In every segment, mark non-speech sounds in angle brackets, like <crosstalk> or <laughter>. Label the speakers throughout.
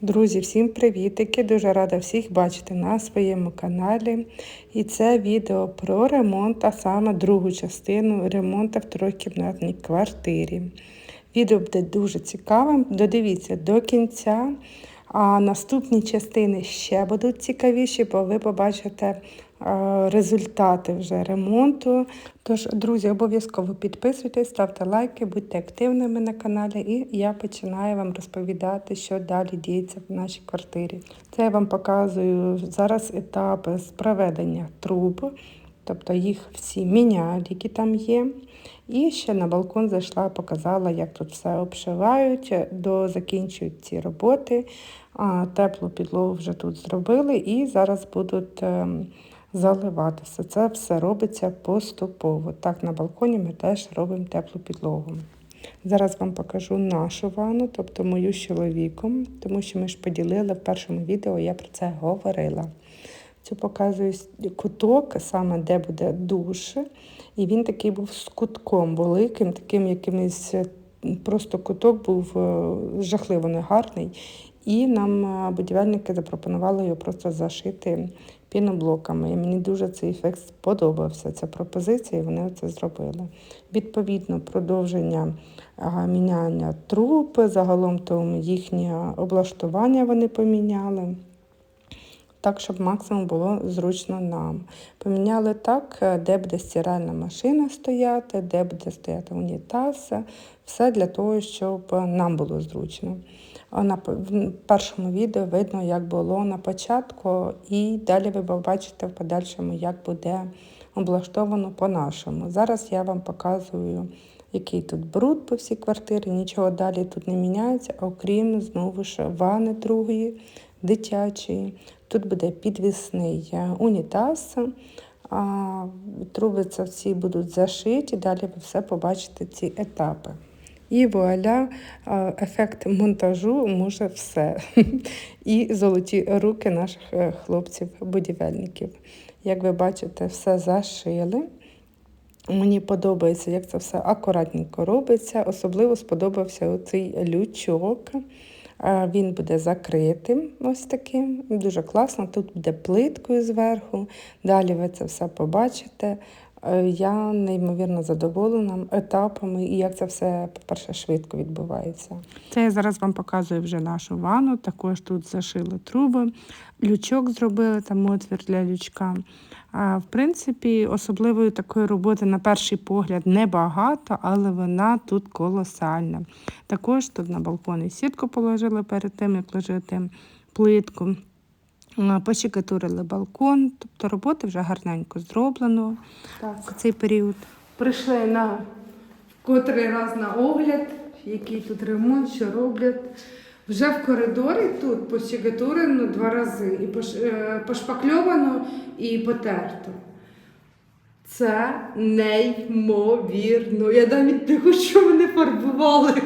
Speaker 1: Друзі, всім привітики! Дуже рада всіх бачити на своєму каналі. І це відео про ремонт, а саме другу частину ремонту в трьохкімнатній квартирі. Відео буде дуже цікавим. Додивіться до кінця. А наступні частини ще будуть цікавіші, бо ви побачите е, результати вже ремонту. Тож, друзі, обов'язково підписуйтесь, ставте лайки, будьте активними на каналі, і я починаю вам розповідати, що далі діється в нашій квартирі. Це я вам показую зараз етапи з проведення труб, тобто їх всі міняють, які там є. І ще на балкон зайшла, показала, як тут все обшивають, до закінчують ці роботи. Теплу підлогу вже тут зробили і зараз будуть ем, заливати все. Це все робиться поступово. Так, на балконі ми теж робимо теплу підлогу. Зараз вам покажу нашу ванну, тобто мою з чоловіком, тому що ми ж поділили в першому відео, я про це говорила. Цю показую куток, саме де буде душ. І він такий був з кутком великим, таким якимось просто куток був е, жахливо негарний. І нам е, будівельники запропонували його просто зашити піноблоками. І мені дуже цей ефект сподобався, ця пропозиція, і вони це зробили. Відповідно, продовження міняння труб, загалом то їхнє облаштування вони поміняли. Так, щоб максимум було зручно нам. Поміняли так, е, де буде стиральна машина стояти, де буде стояти унітаз. Все для того, щоб нам було зручно. На першому відео видно, як було на початку, і далі ви побачите в подальшому, як буде облаштовано по-нашому. Зараз я вам показую, який тут бруд по всій квартирі, нічого далі тут не міняється, окрім знову ж вани другої, дитячої. Тут буде підвісний унітаз, труби всі будуть зашиті, далі ви все побачите ці етапи. І вуаля, ефект монтажу може все. <laughs> І золоті руки наших е, хлопців-будівельників. Як ви бачите, все зашили. Мені подобається, як це все акуратненько робиться. Особливо сподобався оцей лючок. Він буде закритим, ось таким. Дуже класно. Тут буде плиткою зверху. Далі ви це все побачите. Е, я неймовірно задоволена етапами і як це все, по-перше, швидко відбувається. Це я зараз вам показую вже нашу ванну. Також тут зашили труби, лючок зробили, там отвір для лючка. А, В принципі, особливої такої роботи, на перший погляд, небагато, але вона тут колосальна. Також тут на балконі сітку положили перед тим, як ложити плитку. Пощекатурили балкон, тобто роботи вже гарненько зроблено так. в цей період.
Speaker 2: Прийшли на котрий раз на огляд, який тут ремонт, що роблять. Вже в коридорі тут пощекатурено два рази, і е, пошпакльовано і потерто. Це неймовірно. Я навіть не хочу, вони фарбували.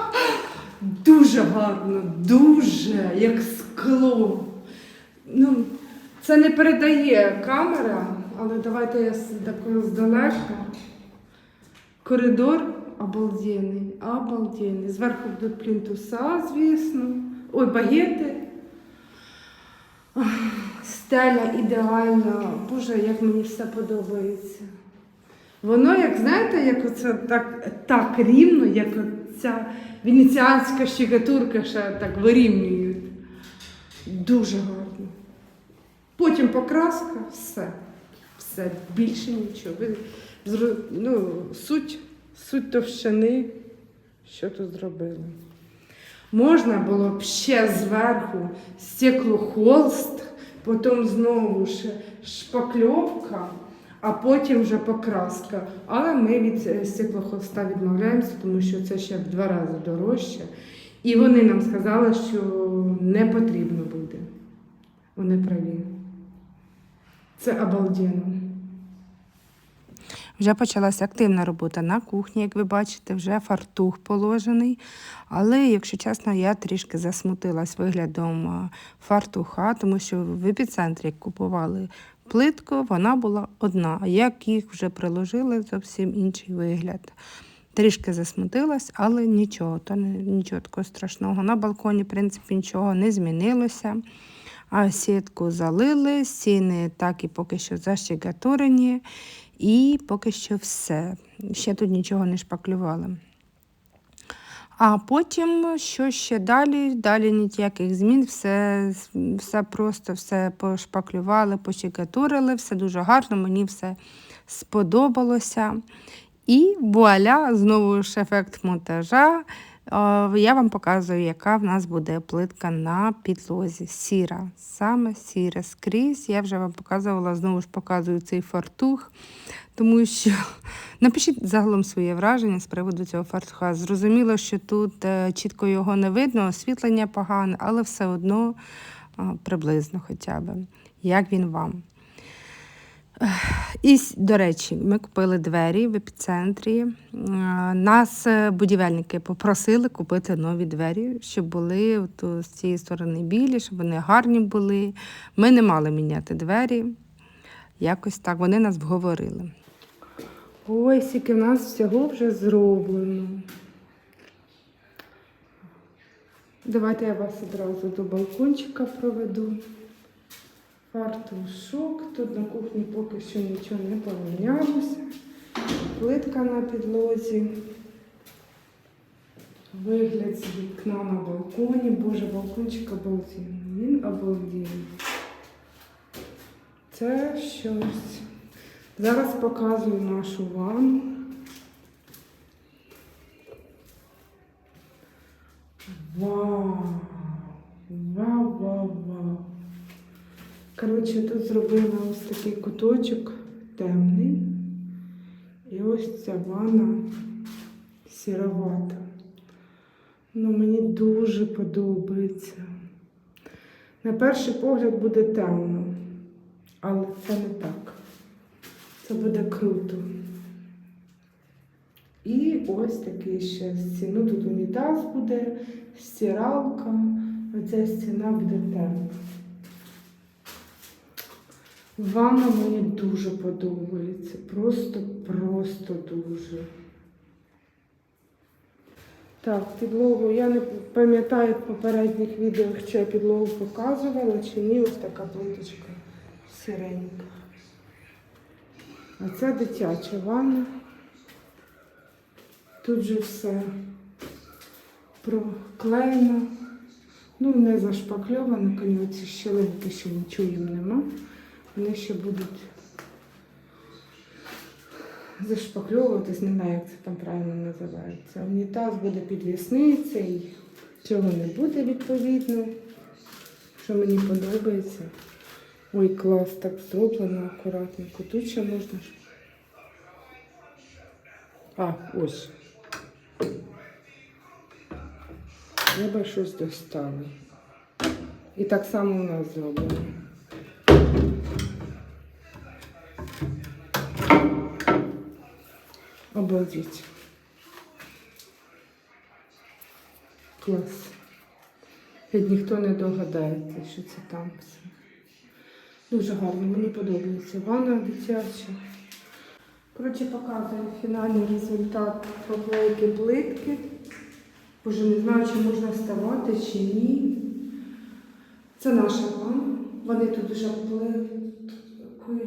Speaker 2: <laughs> Дуже гарно, дуже, як скло. Ну, Це не передає камера, але давайте я такою здалека. Коридор обалденний, обалденний. Зверху будуть плінтуса, звісно. Ой, багети. Стеля ідеальна. Боже, як мені все подобається. Воно, як знаєте, як оце так так рівно, як ця венеціанська щекатурка ще так вирівнюють. Дуже гарно. Потім покраска, все. Все, більше нічого. Ну, Суть суть товщини, що тут зробили. Можна було б ще зверху стеклохолст, потім знову ж шпакльовка, а потім вже покраска. Але ми від стеклохолста відмовляємося, тому що це ще в два рази дорожче. І вони нам сказали, що не потрібно буде. Вони праві. Це обалденно.
Speaker 1: Вже почалася активна робота на кухні, як ви бачите, вже фартух положений. Але, якщо чесно, я трішки засмутилась виглядом фартуха, тому що в епіцентрі купували плитку, вона була одна. А як їх вже приложили, зовсім інший вигляд. Трішки засмутилась, але нічого, то нічого такого страшного. На балконі, в принципі, нічого не змінилося. А сітку залили, стіни так і поки що защегатурені, і поки що все. Ще тут нічого не шпаклювали. А потім, що ще далі? Далі ніяких змін, все, все просто все пошпаклювали, пощекатурили, все дуже гарно, мені все сподобалося. І вуаля, знову ж ефект монтажа. Е, Я вам показую, яка в нас буде плитка на підлозі. Сіра, саме сіра скрізь. Я вже вам показувала, знову ж показую цей фартух, тому що <laughs> напишіть загалом своє враження з приводу цього фартуха. Зрозуміло, що тут е, чітко його не видно, освітлення погане, але все одно е, приблизно хоча б. Як він вам? І, до речі, ми купили двері в епіцентрі. Е, Нас е, будівельники попросили купити нові двері, щоб були з цієї сторони білі, щоб вони гарні були. Ми не мали міняти двері. Якось так вони нас вговорили.
Speaker 2: Ой, скільки в нас всього вже зроблено. Давайте я вас одразу до балкончика проведу. Фартушок. Тут на кухні поки що нічого не помінялося. Плитка на підлозі. Вигляд з вікна на балконі. Боже, балкончик обалденний. Він обалденний. Це щось. Зараз показую нашу ванну. Вау! Вау, вау, вау. Коротше, тут зробила ось такий куточок темний. І ось ця ванна сіровата. Ну, мені дуже подобається. На перший погляд буде темно, але це не так. Це буде круто. І ось такий ще стіну. Тут унітаз буде, стиралка. Оця стіна буде темна. Ванна мені дуже подобається. Просто, просто дуже. Так, підлогу. Я не пам'ятаю в попередніх відео, чи я підлогу показувала, чи ні. Ось така плиточка сіренька. А це дитяча ванна. Тут же все проклеєно. Ну, не зашпакльовано, коли ці щілинки ще нічого їм нема. Вони ще будуть зашпакльовуватись, не знаю, як це там правильно називається. Унітаз буде підвісний, цей цього не буде відповідно. Що мені подобається. Ой, клас, так зроблено акуратненько. Тут ще можна. А, ось. Треба щось доставити. І так само у нас зроблено. Обалдеть. Клас. Геть ніхто не догадається, що це там все. Дуже гарно, мені подобається. Ванна дитяча. Коротше, показую фінальний результат проклейки плитки. Боже, не знаю, чи можна ставати, чи ні. Це наша ванна. Вони тут вже плиткою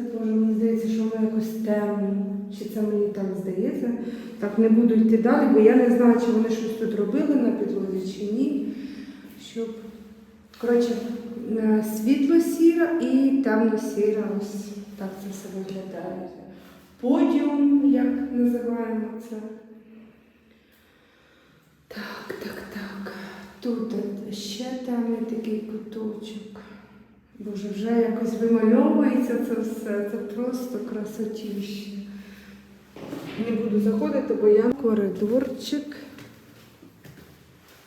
Speaker 2: обклеїли все. Мені здається, що воно якось темно. Чи це мені так здається? Так, не буду йти далі, бо я не знаю, чи вони щось тут робили на підлозі, чи ні. Щоб, коротше, е, світло сіра і темно сіра. Ось так це все виглядає. Подіум, як називаємо це. Так, так, так. Тут ще темний такий куточок. Боже, вже якось вимальовується це все. Це просто красотіще. Не буду заходити, бо я коридорчик.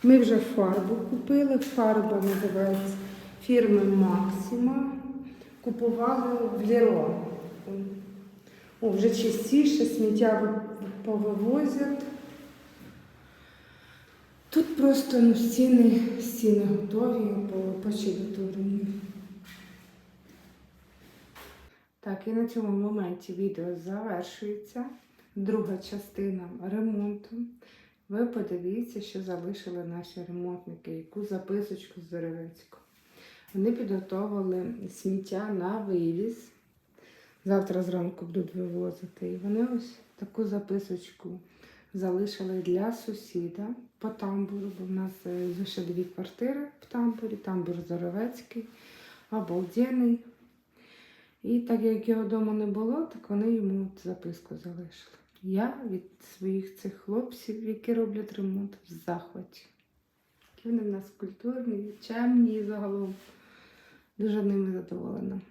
Speaker 2: Ми вже фарбу купили. Фарба називається фірми Максима. Купували в Леро. О, вже чистіше, сміття повивозять. Тут просто ну, стіни, стіни готові, бо почеретурені. Так, і на цьому моменті відео завершується. друга частина ремонту. Ви подивіться, що залишили наші ремонтники, яку записочку з Деревецьку. Вони підготовили сміття на вивіз. Завтра зранку будуть вивозити. І вони ось таку записочку залишили для сусіда по тамбуру, бо в нас лише дві квартири в тамбурі, тамбур Зоровецький, обалденний. І так як його вдома не було, так вони йому записку залишили. Я від своїх цих хлопців, які роблять ремонт, в захваті. Вони в нас культурні, чемні і загалом. Дуже ними задоволена.